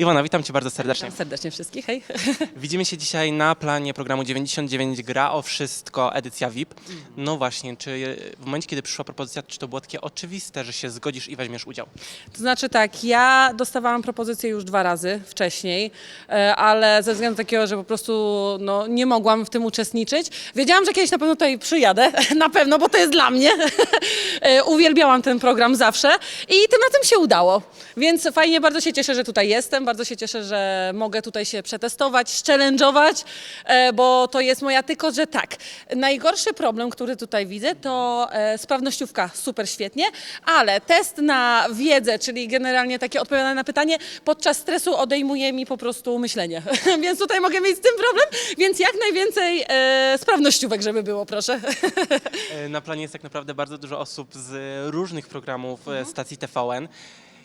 Iwona, witam Cię bardzo serdecznie. Witam serdecznie wszystkich, hej. Widzimy się dzisiaj na planie programu 99 Gra o Wszystko, edycja VIP. No właśnie, czy w momencie, kiedy przyszła propozycja, czy to było takie oczywiste, że się zgodzisz i weźmiesz udział? To znaczy tak, ja dostawałam propozycję już dwa razy wcześniej, e, ale ze względu takiego, że po prostu no, nie mogłam w tym uczestniczyć. Wiedziałam, że kiedyś na pewno tutaj przyjadę, na pewno, bo to jest dla mnie. E, Uwielbiałam ten program zawsze i tym razem się udało. Więc fajnie, bardzo się cieszę, że tutaj jestem, bardzo się cieszę, że mogę tutaj się przetestować, challenge'ować, e, bo to jest moja tylko, że tak. Najgorszy problem, który tutaj widzę, to e, sprawnościówka, super świetnie, ale test na wiedzę, czyli generalnie takie odpowiadanie na pytanie, podczas stresu odejmuje mi po prostu myślenie. więc tutaj mogę mieć z tym problem, więc jak najwięcej e, sprawnościówek, żeby było, proszę. Na planie jest tak naprawdę bardzo dużo osób z różnych programów e, stacji TVN.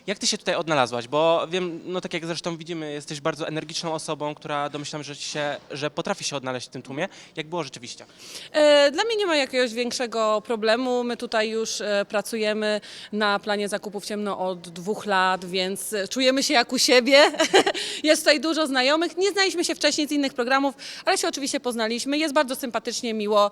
Jak ty się tutaj odnalazłaś? Bo wiem, no tak jak zresztą widzimy, jesteś bardzo energiczną osobą, która domyślam, że, się, że potrafi się odnaleźć w tym tłumie. Jak było rzeczywiście? E, Dla mnie nie ma jakiegoś większego problemu. My tutaj już e, pracujemy na planie zakupów ciemno od dwóch lat, więc e, czujemy się jak u siebie. Jest tutaj dużo znajomych. Nie znaliśmy się wcześniej z innych programów, ale się oczywiście poznaliśmy. Jest bardzo sympatycznie, miło.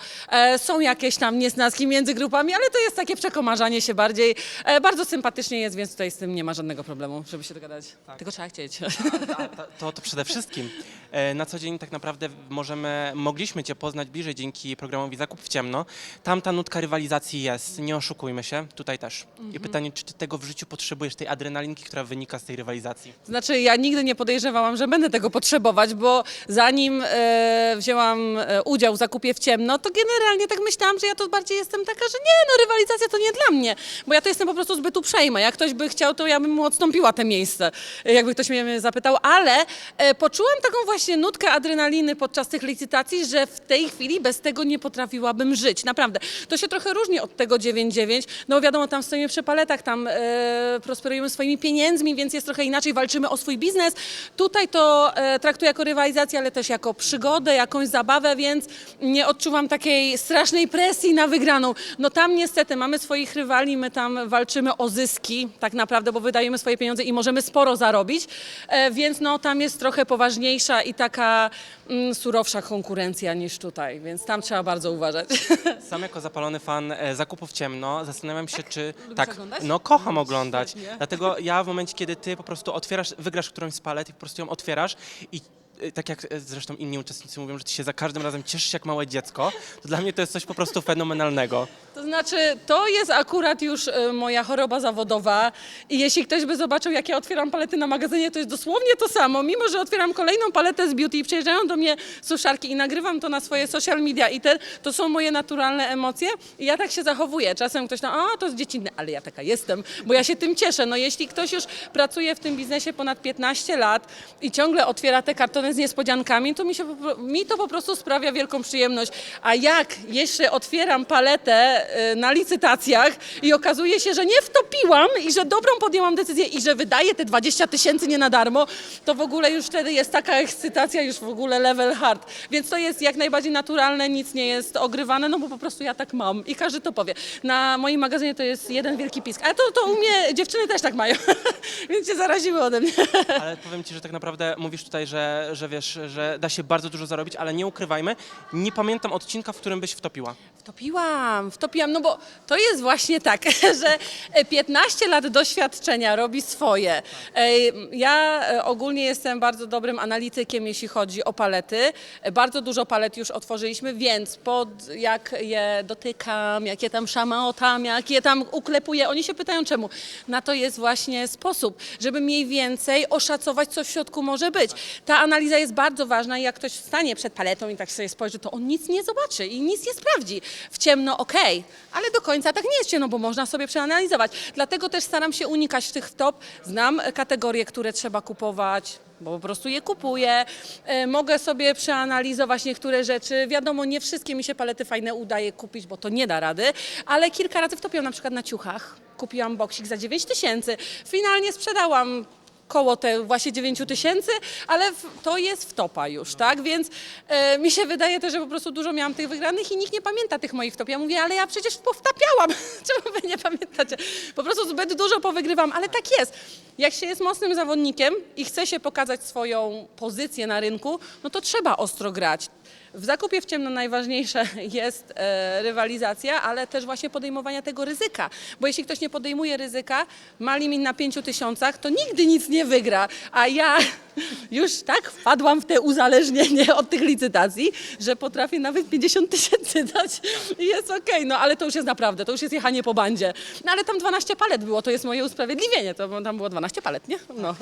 Są jakieś tam niesnaski między grupami, ale to jest takie przekomarzanie się bardziej. Bardzo sympatycznie jest, więc tutaj z tym nie ma żadnego problemu, żeby się dogadać. Tylko trzeba chcieć. To, to, to przede wszystkim. E, Na co dzień tak naprawdę możemy, mogliśmy Cię poznać bliżej dzięki programowi Zakup w ciemno. Tam ta nutka rywalizacji jest, nie oszukujmy się, tutaj też. I pytanie, czy Ty tego w życiu potrzebujesz, tej adrenalinki, która wynika z tej rywalizacji? Znaczy, ja nigdy nie podejrzewałam, że będę tego potrzebować, bo zanim e, wzięłam e, udział w zakupie w ciemno, to generalnie tak myślałam, że ja to bardziej jestem taka, że nie, no rywalizacja to nie dla mnie, bo ja to jestem po prostu zbyt uprzejma. Jak ktoś by chciał, to ja bym mu odstąpiła te miejsce, jakby ktoś mnie zapytał, ale e, poczułam taką właśnie nutkę adrenaliny podczas tych licytacji, że w tej chwili bez tego nie potrafiłabym żyć. Naprawdę. To się trochę różni od tego 9-9, no wiadomo, tam stoimy przy paletach, tam e, prosperujemy swoimi pieniędzmi, więc jest trochę inaczej, walczymy o swój biznes. Tutaj to e, traktuję jako rywalizację, ale też jako przygodę, jakąś zabawę, więc nie odczuwam takiej strasznej presji na wygraną. No tam niestety mamy swoich rywali, my tam walczymy o zyski tak naprawdę, bo wydajemy swoje pieniądze i możemy sporo zarobić, e, więc no tam jest trochę poważniejsza i taka mm, surowsza konkurencja niż tutaj, więc tam trzeba bardzo uważać. Sam jako zapalony fan e, zakupów ciemno zastanawiam się, czy. Tak, oglądać? no kocham oglądać. świetnie. Dlatego ja w momencie, kiedy ty po prostu otwierasz, wygrasz którąś z palet i po prostu ją otwierasz i. e, Tak jak zresztą inni uczestnicy mówią, że ty się za każdym razem cieszysz jak małe dziecko, to dla mnie to jest coś po prostu fenomenalnego. To znaczy, to jest akurat już e, moja choroba zawodowa i jeśli ktoś by zobaczył, jak ja otwieram palety na magazynie, to jest dosłownie to samo. Mimo, że otwieram kolejną paletę z beauty i przyjeżdżają do mnie suszarki i nagrywam to na swoje social media i te, to są moje naturalne emocje i ja tak się zachowuję. Czasem ktoś tam, a to jest dziecinne, ale ja taka jestem, bo ja się tym cieszę. No jeśli ktoś już pracuje w tym biznesie ponad 15 lat i ciągle otwiera te kartony z niespodziankami, to mi, się, mi to po prostu sprawia wielką przyjemność. A jak jeszcze otwieram paletę y, na licytacjach i okazuje się, że nie wtopiłam i że dobrą podjęłam decyzję i że wydaję te 20 tysięcy nie na darmo, to w ogóle już wtedy jest taka ekscytacja, już w ogóle level hard. Więc to jest jak najbardziej naturalne, nic nie jest ogrywane, no bo po prostu ja tak mam i każdy to powie. Na moim magazynie to jest jeden wielki pisk, ale to, to u mnie dziewczyny też tak mają, więc się zaraziły ode mnie. Ale powiem ci, że tak naprawdę mówisz tutaj, że, że wiesz, że da się bardzo dużo zarobić, ale nie ukrywajmy, nie pamiętam odcinka, w którym byś wtopiła. Wtopiłam, wtopiłam, no bo to jest właśnie tak, że 15 lat doświadczenia robi swoje. E, Ja e, ogólnie jestem bardzo dobrym analitykiem, jeśli chodzi o palety. E, Bardzo dużo palet już otworzyliśmy, więc pod jak je dotykam, jak je tam szamaotam, jak je tam uklepuję, oni się pytają czemu. Na to jest właśnie sposób, żeby mniej więcej oszacować, co w środku może być. Ta analiza jest bardzo ważna i jak ktoś stanie przed paletą i tak sobie spojrzy, to on nic nie zobaczy i nic nie sprawdzi. W ciemno okej, ale do końca tak nie jest ciemno, bo można sobie przeanalizować. Dlatego też staram się unikać tych top. Znam e, kategorie, które trzeba kupować, bo po prostu je kupuję. E, Mogę sobie przeanalizować niektóre rzeczy. Wiadomo, nie wszystkie mi się palety fajne udaje kupić, bo to nie da rady, ale kilka razy wtopiłam na przykład na ciuchach. Kupiłam boksik za 9 tysięcy. Finalnie sprzedałam koło te właśnie 9 tysięcy, ale w, to jest w topa już, tak? Więc e, mi się wydaje też, że po prostu dużo miałam tych wygranych i nikt nie pamięta tych moich top. Ja mówię, ale ja przecież powtapiałam. Czemu wy nie pamiętacie? Po prostu zbyt dużo powygrywam, ale tak jest. Jak się jest mocnym zawodnikiem i chce się pokazać swoją pozycję na rynku, no to trzeba ostro grać. W zakupie w ciemno najważniejsze jest e, rywalizacja, ale też właśnie podejmowania tego ryzyka. Bo jeśli ktoś nie podejmuje ryzyka, ma limit na 5 tysiącach, to nigdy nic nie wygra. A ja już tak wpadłam w te uzależnienie od tych licytacji, że potrafię nawet 50 tysięcy dać i jest okej. No ale to już jest naprawdę, to już jest jechanie po bandzie. No ale tam 12 palet było, to jest moje usprawiedliwienie. To tam było 12 palet, nie? No,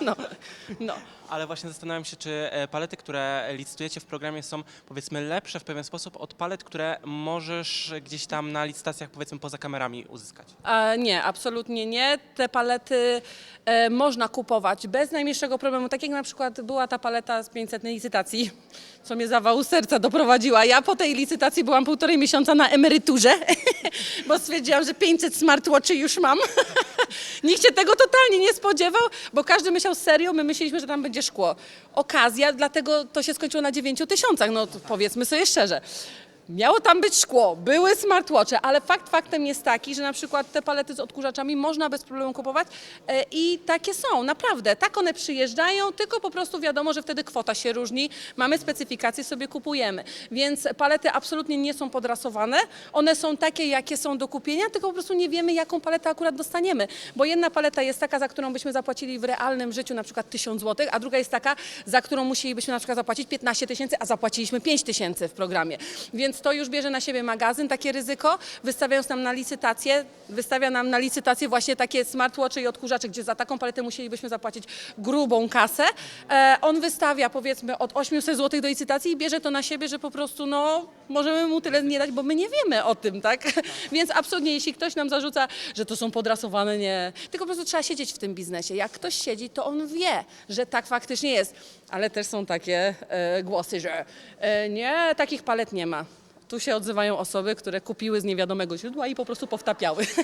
no, no. Ale właśnie zastanawiam się, czy e, palety, które licytujecie w programie są powiedzmy lepsze w pewien sposób od palet, które możesz gdzieś tam na licytacjach powiedzmy poza kamerami uzyskać. A, nie, absolutnie nie. Te palety e, można kupować bez najmniejszego problemu. Tak jak na przykład była ta paleta z 500 licytacji, co mnie zawału serca doprowadziła. Ja po tej licytacji byłam półtorej miesiąca na emeryturze, bo stwierdziłam, że 500 smartwatchy już mam. Nikt się tego totalnie nie spodziewał, bo każdy myślał serio, my myśleliśmy, że tam będzie szkło. Okazja, dlatego to się skończyło na 9 tysiącach, no powiedzmy sobie szczerze. Miało tam być szkło, były smartwatche, ale fakt faktem jest taki, że na przykład te palety z odkurzaczami można bez problemu kupować e, i takie są, naprawdę. Tak one przyjeżdżają, tylko po prostu wiadomo, że wtedy kwota się różni, mamy specyfikację, sobie kupujemy. Więc palety absolutnie nie są podrasowane, one są takie, jakie są do kupienia, tylko po prostu nie wiemy, jaką paletę akurat dostaniemy. Bo jedna paleta jest taka, za którą byśmy zapłacili w realnym życiu na przykład 1000 zł, a druga jest taka, za którą musielibyśmy na przykład zapłacić 15 tysięcy, a zapłaciliśmy 5 tysięcy w programie. Więc to już bierze na siebie magazyn takie ryzyko, wystawiając nam na licytację, wystawia nam na licytację właśnie takie smartwatche i odkurzacze, gdzie za taką paletę musielibyśmy zapłacić grubą kasę. E, on wystawia powiedzmy od 800 zł do licytacji i bierze to na siebie, że po prostu no możemy mu tyle nie dać, bo my nie wiemy o tym, tak? Więc absolutnie, jeśli ktoś nam zarzuca, że to są podrasowane, nie. Tylko po prostu trzeba siedzieć w tym biznesie. Jak ktoś siedzi, to on wie, że tak faktycznie jest. Ale też są takie e, głosy, że e, nie, takich palet nie ma. Tu się odzywają osoby, które kupiły z niewiadomego źródła i po prostu powtapiały.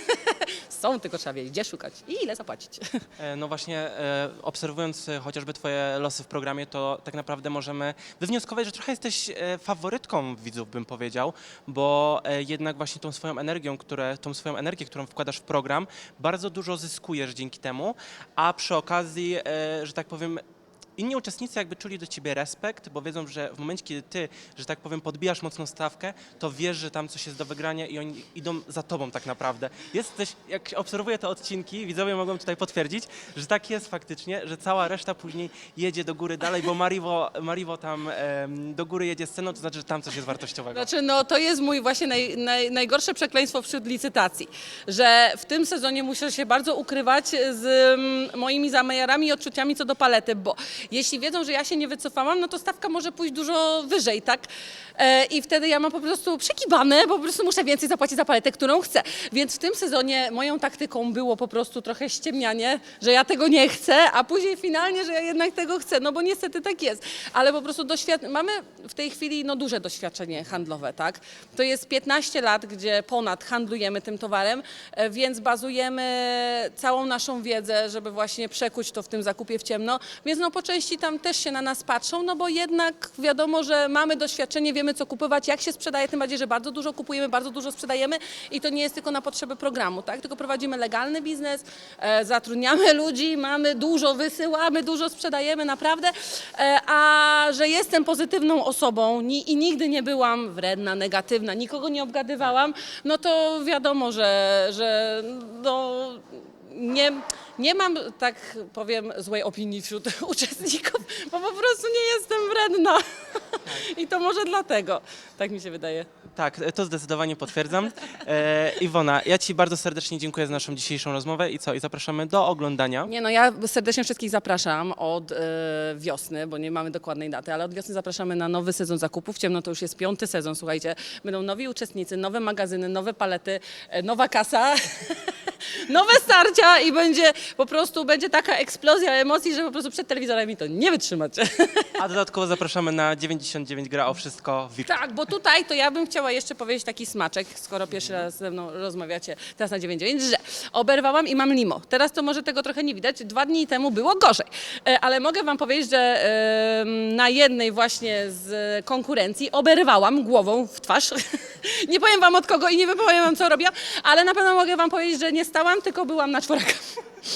Są, tylko trzeba wiedzieć, gdzie szukać i ile zapłacić. E, No właśnie, e, obserwując e, chociażby Twoje losy w programie, to tak naprawdę możemy wywnioskować, że trochę jesteś faworytką widzów, bym powiedział, bo jednak właśnie tą swoją energią, które, tą swoją energię, którą wkładasz w program, bardzo dużo zyskujesz dzięki temu, a przy okazji, że tak powiem, Inni uczestnicy jakby czuli do ciebie respekt, bo wiedzą, że w momencie, kiedy ty, że tak powiem, podbijasz mocną stawkę, to wiesz, że tam coś jest do wygrania i oni idą za tobą tak naprawdę. Jesteś, jak obserwuję te odcinki, widzowie mogą tutaj potwierdzić, że tak jest faktycznie, że cała reszta później jedzie do góry dalej, bo Mariwo, Mariwo tam em, do góry jedzie sceną, to znaczy, że tam coś jest wartościowego. Znaczy, no to jest mój właśnie naj, naj, najgorsze przekleństwo wśród licytacji, że w tym sezonie muszę się bardzo ukrywać z mm, moimi zamiarami i odczuciami co do palety, bo jeśli wiedzą, że ja się nie wycofałam, no to stawka może pójść dużo wyżej, tak? E, I wtedy ja mam po prostu przekibane, bo po prostu muszę więcej zapłacić za paletę, którą chcę. Więc w tym sezonie moją taktyką było po prostu trochę ściemnianie, że ja tego nie chcę, a później finalnie, że ja jednak tego chcę, no bo niestety tak jest. Ale po prostu doświad- mamy w tej chwili no, duże doświadczenie handlowe, tak? To jest 15 lat, gdzie ponad handlujemy tym towarem, e, więc bazujemy całą naszą wiedzę, żeby właśnie przekuć to w tym zakupie w ciemno. Więc no po części tam też się na nas patrzą, no bo jednak wiadomo, że mamy doświadczenie, wiemy co kupować, jak się sprzedaje, tym bardziej, że bardzo dużo kupujemy, bardzo dużo sprzedajemy i to nie jest tylko na potrzeby programu, tak? Tylko prowadzimy legalny biznes, e, zatrudniamy ludzi, mamy dużo, wysyłamy, dużo sprzedajemy, naprawdę. E, a że jestem pozytywną osobą ni- i nigdy nie byłam wredna, negatywna, nikogo nie obgadywałam, no to wiadomo, że, że no, nie, nie mam, tak powiem, złej opinii wśród uczestników, bo po prostu nie jestem wredna. I to może dlatego, tak mi się wydaje. Tak, to zdecydowanie potwierdzam. E, Iwona, ja Ci bardzo serdecznie dziękuję za naszą dzisiejszą rozmowę i co? I zapraszamy do oglądania. Nie no, ja serdecznie wszystkich zapraszam od e, wiosny, bo nie mamy dokładnej daty, ale od wiosny zapraszamy na nowy sezon zakupów. Ciemno to już jest piąty sezon, słuchajcie. Będą nowi uczestnicy, nowe magazyny, nowe palety, e, nowa kasa. nowe starcia i będzie po prostu będzie taka eksplozja emocji, że po prostu przed telewizorami to nie wytrzymacie. A dodatkowo zapraszamy na 99 gra o wszystko VIP. Tak, bo tutaj to ja bym chciała jeszcze powiedzieć taki smaczek, skoro pierwszy raz ze mną rozmawiacie teraz na 99, że oberwałam i mam limo. Teraz to może tego trochę nie widać, dwa dni temu było gorzej. E, Ale mogę wam powiedzieć, że e, na jednej właśnie z konkurencji oberwałam głową w twarz. Nie powiem wam od kogo i nie powiem wam co robiłam, ale na pewno mogę wam powiedzieć, że nie stałam, tylko byłam na czworaka.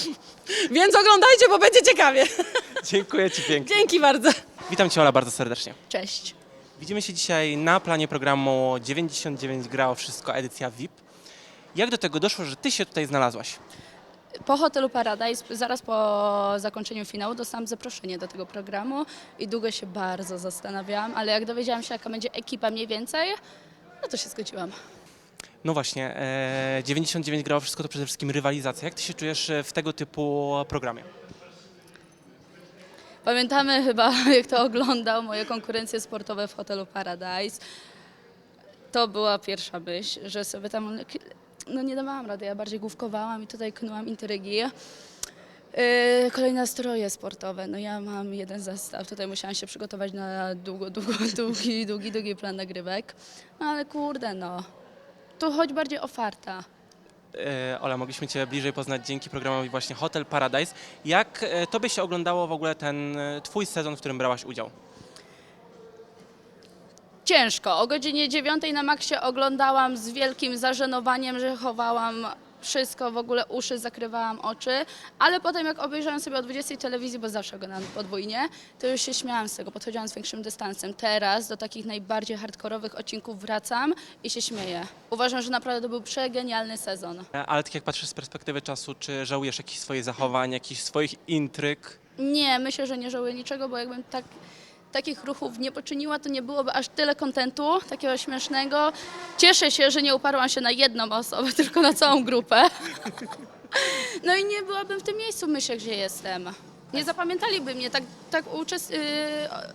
Więc oglądajcie, bo będzie ciekawie. Dziękuję Ci pięknie. Dzięki bardzo. Witam Cię Ola bardzo serdecznie. Cześć. Widzimy się dzisiaj na planie programu 99 gra o wszystko edycja VIP. Jak do tego doszło, że Ty się tutaj znalazłaś? Po hotelu Paradise, zaraz po zakończeniu finału, dostałam zaproszenie do tego programu i długo się bardzo zastanawiałam, ale jak dowiedziałam się, jaka będzie ekipa mniej więcej, no to się zgodziłam. No właśnie, e, 99 gra o wszystko to przede wszystkim rywalizacja. Jak Ty się czujesz e, w tego typu programie? Pamiętamy chyba, jak to oglądał moje konkurencje sportowe w hotelu Paradise. To była pierwsza myśl, że sobie tam, no nie dawałam rady, ja bardziej główkowałam i tutaj knułam intrygi. Yy, Kolejne stroje sportowe. No ja mam jeden zestaw. Tutaj musiałam się przygotować na długo, długo, długi, długi, długi plan nagrywek. No ale kurde, no. Tu chodź bardziej o farta. E, Ola, mogliśmy Cię bliżej poznać dzięki programowi właśnie Hotel Paradise. Jak e, Tobie się oglądało w ogóle ten e, Twój sezon, w którym brałaś udział? Ciężko. O godzinie 9 na maksie oglądałam z wielkim zażenowaniem, że chowałam wszystko, w ogóle uszy, zakrywałam oczy, ale potem jak obejrzałam sobie o 20 telewizji, bo zawsze oglądam podwójnie, to już się śmiałam z tego, podchodziłam z większym dystansem. Teraz do takich najbardziej hardkorowych odcinków wracam i się śmieję. Uważam, że naprawdę to był przegenialny sezon. Ale tak jak patrzysz z perspektywy czasu, czy żałujesz jakichś swoich zachowań, jakichś swoich intryg? Nie, myślę, że nie żałuję niczego, bo jakbym tak, takich ruchów nie poczyniła, to nie byłoby aż tyle kontentu, takiego śmiesznego. Cieszę się, że nie uparłam się na jedną osobę, tylko na całą grupę. No i nie byłabym w tym miejscu, myślę, gdzie jestem. Nie zapamiętaliby mnie tak, tak uczest- yy,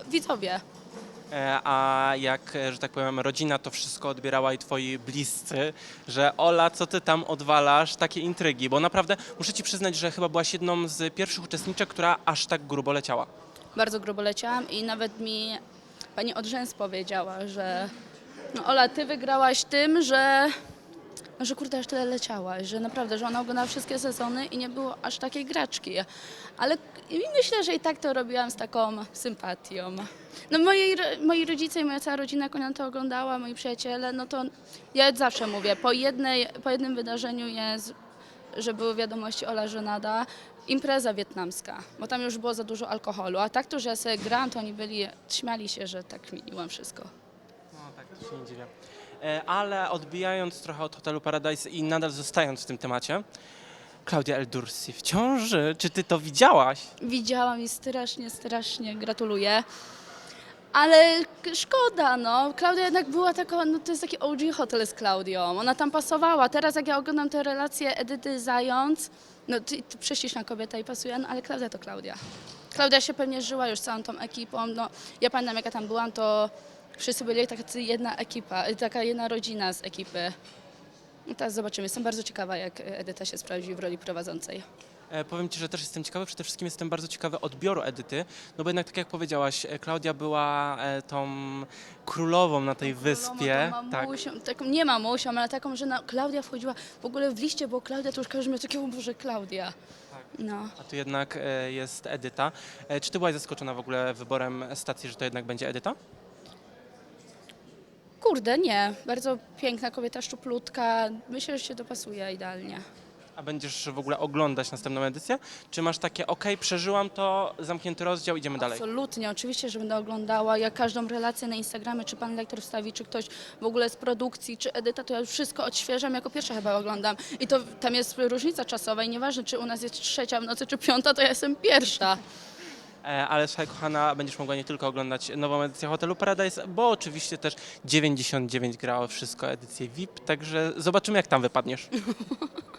widzowie. E, A jak, że tak powiem, rodzina to wszystko odbierała i twoi bliscy, że Ola, co ty tam odwalasz, takie intrygi, bo naprawdę muszę ci przyznać, że chyba byłaś jedną z pierwszych uczestniczek, która aż tak grubo leciała. Bardzo grubo leciałam i nawet mi pani Odrzęs powiedziała, że no Ola, ty wygrałaś tym, że, że kurde, aż tyle leciałaś, że naprawdę, że ona oglądała wszystkie sezony i nie było aż takiej graczki. Ale i myślę, że i tak to robiłam z taką sympatią. No moi, moi rodzice i moja cała rodzina, jak ona to oglądała, moi przyjaciele, no to ja zawsze mówię, po, jednej, po jednym wydarzeniu jest, że były wiadomości Ola Żenada, impreza wietnamska, bo tam już było za dużo alkoholu, a tak to, że ja sobie grałam, to oni byli, śmiali się, że tak kminiłam wszystko. No tak, to się nie dziwię. E, Ale odbijając trochę od hotelu Paradise i nadal zostając w tym temacie, Klaudia El Dursi w ciąży, czy ty to widziałaś? Widziałam i strasznie, strasznie gratuluję. Ale szkoda, no. Klaudia jednak była taka, no to jest taki OG hotel z Klaudią. Ona tam pasowała. Teraz jak ja oglądam te relacje Edyty Zając, no ty, ty kobieta i pasuje, no ale Klaudia to Klaudia. Klaudia się pewnie żyła już całą tą ekipą. No, ja pamiętam jak ja tam byłam, to wszyscy byli taka jedna ekipa, taka jedna rodzina z ekipy. No teraz zobaczymy. Jestem bardzo ciekawa, jak Edyta się sprawdzi w roli prowadzącej. E, Powiem Ci, że też jestem ciekawy, przede wszystkim jestem bardzo ciekawy odbioru Edyty, no bo jednak tak jak powiedziałaś, e, Klaudia była e, tą królową na tej wyspie. Tą Tak. mamusią, taką, nie mamusią, ale taką, że na, Klaudia wchodziła, w ogóle w liście było Klaudia, to już każdy miał takiego, Boże, Klaudia. Tak. No. A tu jednak jest Edyta. Czy ty byłaś zaskoczona w ogóle wyborem stacji, że to jednak będzie Edyta? Kurde, nie. Bardzo piękna kobieta, szczuplutka. Myślę, że się dopasuje idealnie. A będziesz w ogóle oglądać następną edycję? Czy masz takie, ok, przeżyłam to, zamknięty rozdział, idziemy dalej? Absolutnie, oczywiście, że będę oglądała. Ja każdą relację na Instagramie, czy pan lektor wstawi, czy ktoś w ogóle z produkcji, czy Edyta, to ja już wszystko odświeżam, jako pierwsza chyba oglądam. I to tam jest różnica czasowa i nieważne, czy u nas jest trzecia w nocy, czy piąta, to ja jestem pierwsza. E, Ale słuchaj, kochana, będziesz mogła nie tylko oglądać nową edycję Hotelu Paradise, bo oczywiście też 99 grało wszystko edycję VIP, także zobaczymy, jak tam wypadniesz.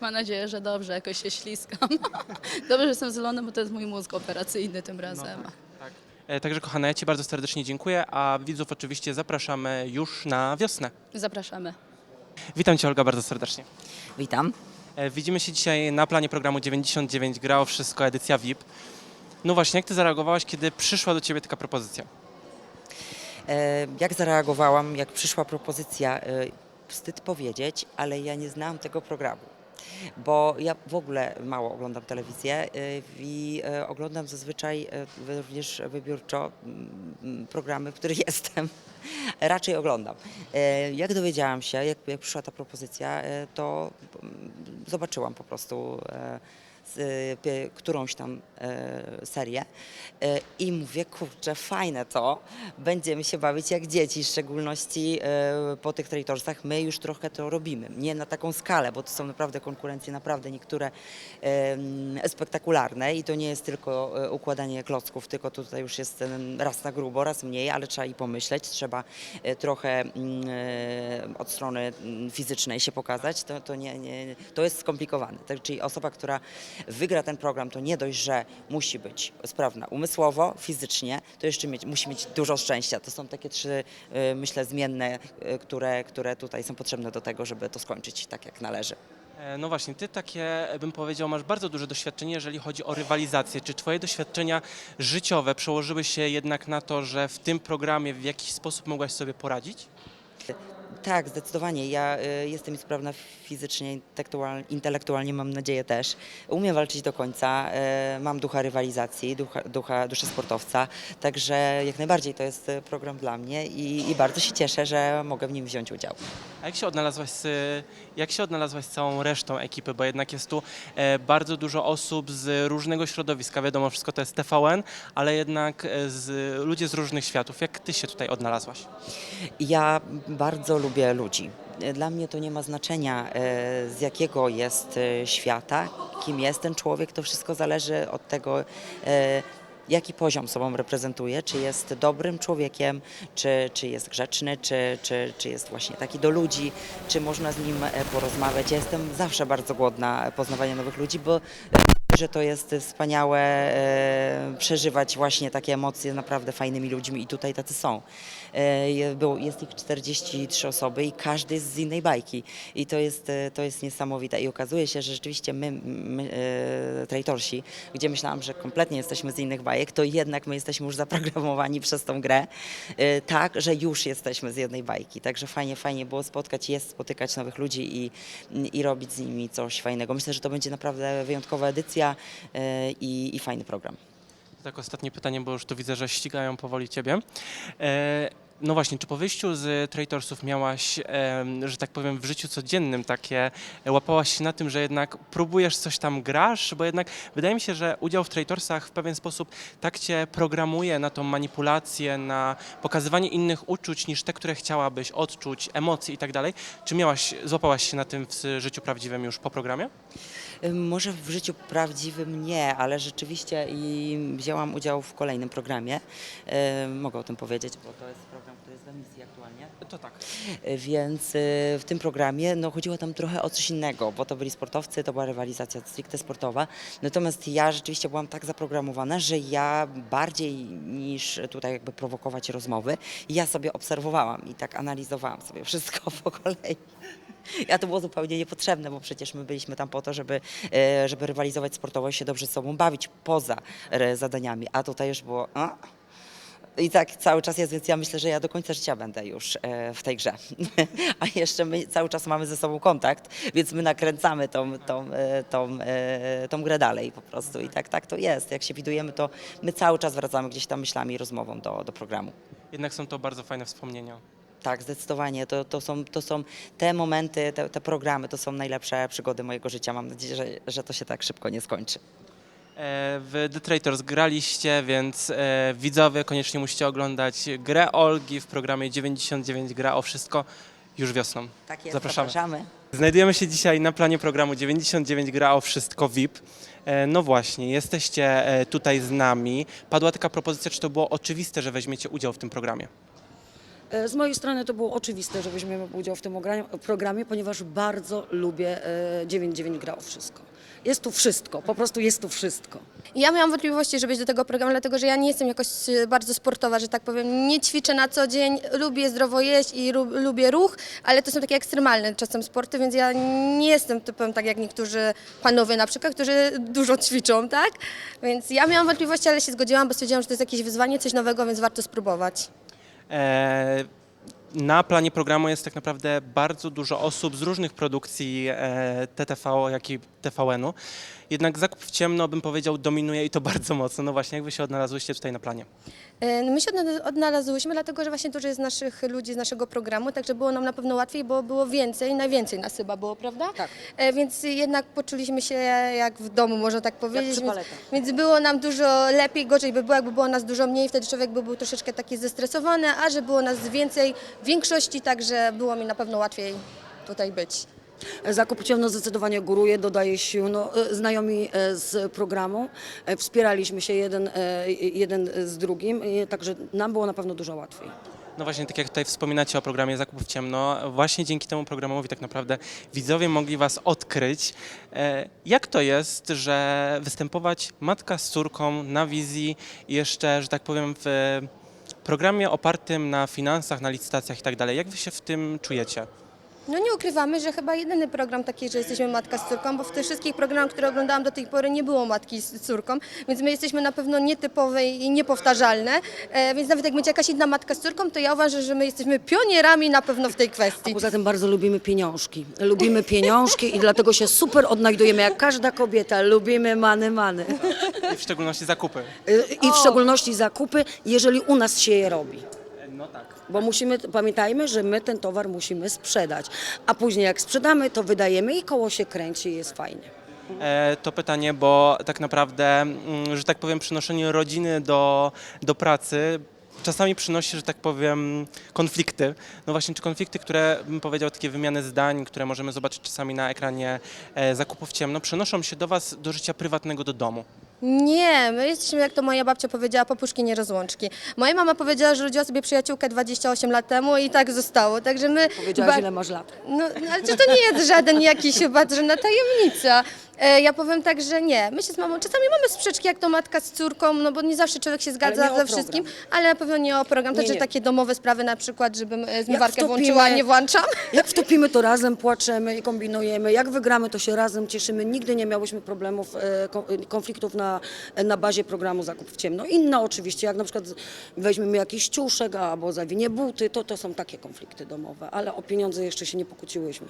Mam nadzieję, że dobrze, jakoś się śliskam. dobrze, że jestem zielony, bo to jest mój mózg operacyjny tym razem. Tak. E, Także kochana, ja Ci bardzo serdecznie dziękuję, a widzów oczywiście zapraszamy już na wiosnę. Zapraszamy. Witam Cię Olga bardzo serdecznie. Witam. E, Widzimy się dzisiaj na planie programu 99 Gra o Wszystko, edycja VIP. No właśnie, jak ty zareagowałaś, kiedy przyszła do ciebie taka propozycja? E, Jak zareagowałam, jak przyszła propozycja, e, wstyd powiedzieć, ale ja nie znałam tego programu. Bo ja w ogóle mało oglądam telewizję e, i e, oglądam zazwyczaj e, również wybiórczo mm, programy, w których jestem. Raczej oglądam. Jak dowiedziałam się, jak, jak przyszła ta propozycja, to mm, zobaczyłam po prostu którąś tam e, serię e, i mówię, kurczę, fajne to, będziemy się bawić jak dzieci, w szczególności e, po tych tratorsach. My już trochę to robimy, nie na taką skalę, bo to są naprawdę konkurencje, naprawdę niektóre spektakularne i to nie jest tylko układanie klocków, tylko tutaj już jest raz na grubo, raz mniej, ale trzeba i pomyśleć, trzeba trochę mm, od strony mm, fizycznej się pokazać, to, to, nie, nie, to jest skomplikowane. Tak, czyli osoba, która wygra ten program, to nie dość, że musi być sprawna umysłowo, fizycznie, to jeszcze mieć, musi mieć dużo szczęścia. To są takie trzy, e, myślę, zmienne, e, które, które tutaj są potrzebne do tego, żeby to skończyć tak, jak należy. E, No właśnie, ty takie, bym powiedział, masz bardzo duże doświadczenie, jeżeli chodzi o rywalizację. Czy twoje doświadczenia życiowe przełożyły się jednak na to, że w tym programie w jakiś sposób mogłaś sobie poradzić? Tak, zdecydowanie. Ja y, jestem sprawna fizycznie, intelektual, intelektualnie, mam nadzieję też. Umiem walczyć do końca, y, mam ducha rywalizacji, ducha, ducha, duszę sportowca, także jak najbardziej to jest y, program dla mnie i, i bardzo się cieszę, że mogę w nim wziąć udział. A jak się odnalazłaś z, jak się odnalazłaś z całą resztą ekipy, bo jednak jest tu e, bardzo dużo osób z różnego środowiska, wiadomo, wszystko to jest TVN, ale jednak e, z, ludzie z różnych światów. Jak ty się tutaj odnalazłaś? Ja bardzo lubię ludzi. Dla mnie to nie ma znaczenia, e, z jakiego jest e, świata, kim jest ten człowiek. To wszystko zależy od tego, e, jaki poziom sobą reprezentuje, czy jest dobrym człowiekiem, czy, czy jest grzeczny, czy, czy, czy jest właśnie taki do ludzi, czy można z nim porozmawiać. Ja jestem zawsze bardzo głodna poznawania nowych ludzi, bo że to jest wspaniałe przeżywać właśnie takie emocje naprawdę fajnymi ludźmi i tutaj tacy są. E, jest ich 43 osoby i każdy jest z innej bajki i to jest, e, to jest niesamowite i okazuje się, że rzeczywiście my, my e, traitorsi, gdzie myślałam, że kompletnie jesteśmy z innych bajek, to jednak my jesteśmy już zaprogramowani przez tą grę tak, że już jesteśmy z jednej bajki, także fajnie, fajnie było spotkać, jest spotykać nowych ludzi i, i robić z nimi coś fajnego. Myślę, że to będzie naprawdę wyjątkowa edycja i, i fajny program. Tak, ostatnie pytanie, bo już tu widzę, że ścigają powoli ciebie. E, no właśnie, czy po wyjściu z Tratorsów miałaś, em, że tak powiem, w życiu codziennym takie, e, łapałaś się na tym, że jednak próbujesz coś tam grasz, bo jednak wydaje mi się, że udział w Tratorsach w pewien sposób tak cię programuje na tą manipulację, na pokazywanie innych uczuć niż te, które chciałabyś odczuć, emocji i tak dalej. Czy miałaś, złapałaś się na tym w życiu prawdziwym już po programie? Może w życiu prawdziwym nie, ale rzeczywiście i wzięłam udział w kolejnym programie. Mogę o tym powiedzieć, bo to jest program, który jest w emisji aktualnie. To tak. Y, Więc y, w tym programie no, chodziło tam trochę o coś innego, bo to byli sportowcy, to była rywalizacja stricte sportowa. Natomiast ja rzeczywiście byłam tak zaprogramowana, że ja bardziej niż tutaj jakby prowokować rozmowy, ja sobie obserwowałam i tak analizowałam sobie wszystko po kolei. Ja to było zupełnie niepotrzebne, bo przecież my byliśmy tam po to, żeby, e, żeby rywalizować sportowo i się dobrze z sobą bawić poza e, zadaniami, a tutaj już było... A? I tak cały czas jest, więc ja myślę, że ja do końca życia będę już e, w tej grze. A jeszcze my cały czas mamy ze sobą kontakt, więc my nakręcamy tą, tą, tą, tą grę dalej po prostu. I tak, tak to jest. Jak się widujemy, to my cały czas wracamy gdzieś tam myślami i rozmową do, do programu. Jednak są to bardzo fajne wspomnienia. Tak, zdecydowanie. To, to, są, to są te momenty, te, te programy, to są najlepsze przygody mojego życia. Mam nadzieję, że, że to się tak szybko nie skończy. E, W The Traitors graliście, więc e, widzowie koniecznie musicie oglądać grę Olgi w programie 99 Gra o Wszystko już wiosną. Tak jest, Zapraszamy. zapraszamy. Znajdujemy się dzisiaj na planie programu 99 Gra o Wszystko VIP. E, No właśnie, jesteście e, tutaj z nami. Padła taka propozycja, czy to było oczywiste, że weźmiecie udział w tym programie? E, Z mojej strony to było oczywiste, że weźmiemy udział w tym ogra- programie, ponieważ bardzo lubię e, 9-9 grało wszystko. Jest tu wszystko, po prostu jest tu wszystko. Ja miałam wątpliwości, żeby iść do tego programu, dlatego że ja nie jestem jakoś e, bardzo sportowa, że tak powiem. Nie ćwiczę na co dzień, lubię zdrowo jeść i lubię ruch, ale to są takie ekstremalne czasem sporty, więc ja nie jestem typem tak jak niektórzy panowie na przykład, którzy dużo ćwiczą, tak? Więc ja miałam wątpliwości, ale się zgodziłam, bo stwierdziłam, że to jest jakieś wyzwanie, coś nowego, więc warto spróbować. E, na planie programu jest tak naprawdę bardzo dużo osób z różnych produkcji e, TTV, jak i TVN-u. Jednak zakup w ciemno, bym powiedział, dominuje i to bardzo mocno. No właśnie, jak wy się odnalazłyście tutaj na planie? E, no My się odna- odnalazłyśmy, dlatego że właśnie dużo jest naszych ludzi z naszego programu, także było nam na pewno łatwiej, bo było więcej, najwięcej nas chyba było, prawda? Tak. E, Więc jednak poczuliśmy się jak w domu, można tak powiedzieć. więc, więc było nam dużo lepiej, gorzej by było, jakby było nas dużo mniej, wtedy człowiek by był troszeczkę taki zestresowany, a że było nas więcej w większości, także było mi na pewno łatwiej tutaj być. Zakup ciemno zdecydowanie góruje, dodaje sił. No, e, znajomi e, z programu, e, wspieraliśmy się jeden, jeden z drugim, także nam było na pewno dużo łatwiej. No właśnie, tak jak tutaj wspominacie o programie Zakup ciemno, właśnie dzięki temu programowi tak naprawdę widzowie mogli was odkryć. Jak to jest, że występować matka z córką na wizji jeszcze, że tak powiem, w programie opartym na finansach, na licytacjach i tak dalej. Jak wy się w tym czujecie? No nie ukrywamy, że chyba jedyny program taki, że jesteśmy matka z córką, bo w tych wszystkich programach, które oglądałam do tej pory nie było matki z córką, więc my jesteśmy na pewno nietypowe i niepowtarzalne, e, więc nawet jak będzie jakaś inna matka z córką, to ja uważam, że my jesteśmy pionierami na pewno w tej kwestii. Poza tym bardzo lubimy pieniążki. Lubimy pieniążki i dlatego się super odnajdujemy, jak każda kobieta. Lubimy many, many. I w szczególności zakupy. Y, I w szczególności zakupy, jeżeli u nas się je robi. No tak. Bo musimy, pamiętajmy, że my ten towar musimy sprzedać. A później jak sprzedamy, to wydajemy i koło się kręci i jest fajnie. E, to pytanie, bo tak naprawdę, mm, że tak powiem, przynoszenie rodziny do, do pracy czasami przynosi, że tak powiem, konflikty. No właśnie, czy konflikty, które bym powiedział, takie wymiany zdań, które możemy zobaczyć czasami na ekranie e, zakupów ciemno, przenoszą się do Was do życia prywatnego, do domu. Nie, my jesteśmy, jak to moja babcia powiedziała, popuszki nie rozłączki. Moja mama powiedziała, że rodziła sobie przyjaciółkę 28 lat temu i tak zostało, także my... Powiedziałaś, ba- ile masz lat. No, no, ale przecież to nie jest żaden jakiś chyba żadna tajemnica. E, ja powiem tak, że nie. My się z mamą, czasami mamy sprzeczki jak to matka z córką, no bo nie zawsze człowiek się zgadza ze wszystkim, ale na pewno nie o program. Nie, Także nie. takie domowe sprawy na przykład, żebym e, zmywarkę wtopimy- włączyła, nie włączam. Jak wtopimy, to razem płaczemy i kombinujemy. Jak wygramy, to się razem cieszymy. Nigdy nie miałyśmy problemów, e, ko- e, konfliktów na, na bazie programu Zakup w ciemno. Inne oczywiście, jak na przykład weźmiemy jakiś ciuszek albo zawinie buty, to to są takie konflikty domowe. Ale o pieniądze jeszcze się nie pokłóciłyśmy.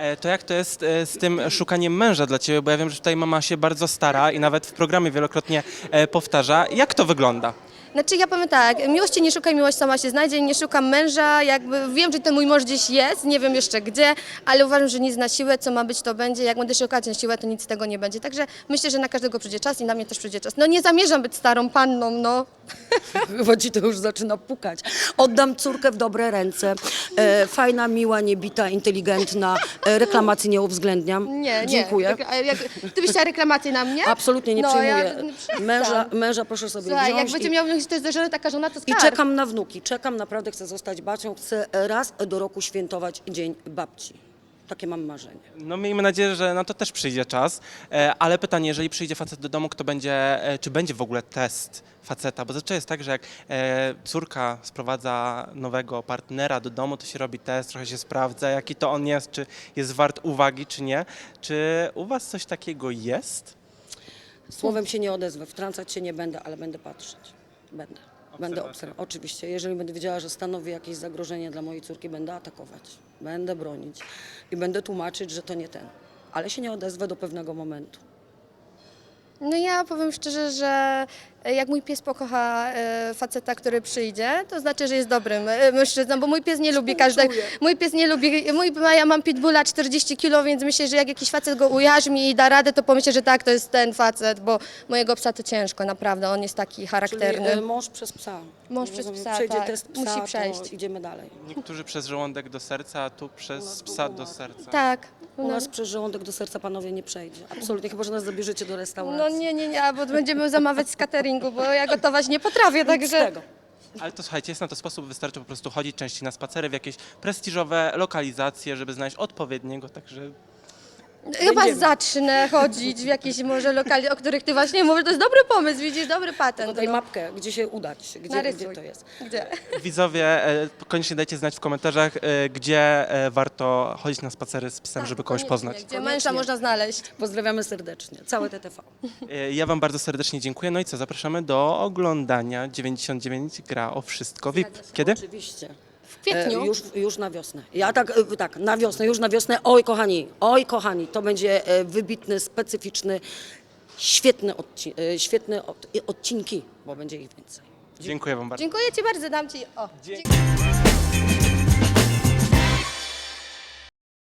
E, to jak to jest e, z tym szukaniem męża dla Ciebie? Bo ja wiem, że tutaj mama się bardzo stara i nawet w programie wielokrotnie e, powtarza. Jak to wygląda? Znaczy ja powiem tak, miłości nie szukaj, miłość sama się znajdzie, nie szukam męża, jakby wiem, że ten mój mąż gdzieś jest, nie wiem jeszcze gdzie, ale uważam, że nic na siłę, co ma być to będzie, jak będę szukać na siłę, to nic z tego nie będzie, także myślę, że na każdego przyjdzie czas i na mnie też przyjdzie czas. No nie zamierzam być starą panną, no. Chyba ci to już zaczyna pukać. Oddam córkę w dobre ręce. E, fajna, miła, niebita, inteligentna. E, reklamacji nie uwzględniam. Nie, nie. Dziękuję. A Jak, ty byś chciała reklamację na mnie? Absolutnie nie No, przyjmuję. przestań. męża, męża proszę sobie Słuchaj, jak wziąć będzie i, miał mieć też do żony taka żona, to i skarb. czekam na wnuki. Czekam, naprawdę chcę zostać babcią. Chcę raz do roku świętować Dzień Babci. Takie mam marzenie. No miejmy nadzieję, że na to też przyjdzie czas, e, ale pytanie, jeżeli przyjdzie facet do domu, kto będzie, e, czy będzie w ogóle test faceta, bo zazwyczaj jest tak, że jak e, córka sprowadza nowego partnera do domu, to się robi test, trochę się sprawdza, jaki to on jest, czy jest wart uwagi, czy nie. Czy u was coś takiego jest? Słowem się nie odezwę, wtrącać się nie będę, ale będę patrzeć. Będę. Będę obserwować. Oczywiście, jeżeli będę wiedziała, że stanowi jakieś zagrożenie dla mojej córki, będę atakować, będę bronić i będę tłumaczyć, że to nie ten. Ale się nie odezwę do pewnego momentu. No ja powiem szczerze, że jak mój pies pokocha e, faceta, który przyjdzie, to znaczy, że jest dobrym e, mężczyzną, bo mój pies nie lubi każdego. Mój pies nie lubi, mój, ja mam pitbulla 40 kilo, więc myślę, że jak jakiś facet go ujarzmi i da radę, to pomyślę, że tak, to jest ten facet, bo mojego psa to ciężko, naprawdę, on jest taki Czyli charakterny. e, mąż przez psa. Mąż przez psa, Przejdzie tak. test psa, Musi to przejść. idziemy dalej. Niektórzy przez żołądek do serca, a tu przez psa do serca. Tak. U No, nas przez żołądek do serca panowie nie przejdzie. Absolutnie, chyba że nas zabierzecie do no restauracji. nie, nie, nie, bo będziemy zamawiać z bo ja gotować nie potrafię, także... tego. Ale to słuchajcie, jest na to sposób, wystarczy po prostu chodzić częściej na spacery w jakieś prestiżowe lokalizacje, żeby znaleźć odpowiedniego, także Chyba Będziemy. zacznę chodzić w jakieś może lokale, o których ty właśnie mówisz. To jest dobry pomysł, widzisz, dobry patent. Tutaj no. mapkę, gdzie się udać, gdzie, Narysuj. gdzie to jest. Gdzie? widzowie, e, koniecznie dajcie znać w komentarzach, e, gdzie e, warto chodzić na spacery z psem, żeby kogoś Koniecznie, poznać. Gdzie Koniecznie. męża można znaleźć. Pozdrawiamy serdecznie, całe TTV. E, Ja Wam bardzo serdecznie dziękuję. No i co, zapraszamy do oglądania 99 gra o wszystko VIP. Kiedy? Oczywiście. Kwietniu. E, już, już na wiosnę. Ja tak, e, tak, na wiosnę, już na wiosnę. Oj, kochani, oj, kochani, to będzie e, wybitny, specyficzny, świetny, odci- e, świetny od, odcinki, bo będzie ich więcej. Dziękuję Wam bardzo. Dziękuję ci bardzo, dam ci. O, Dzie- dziękuję.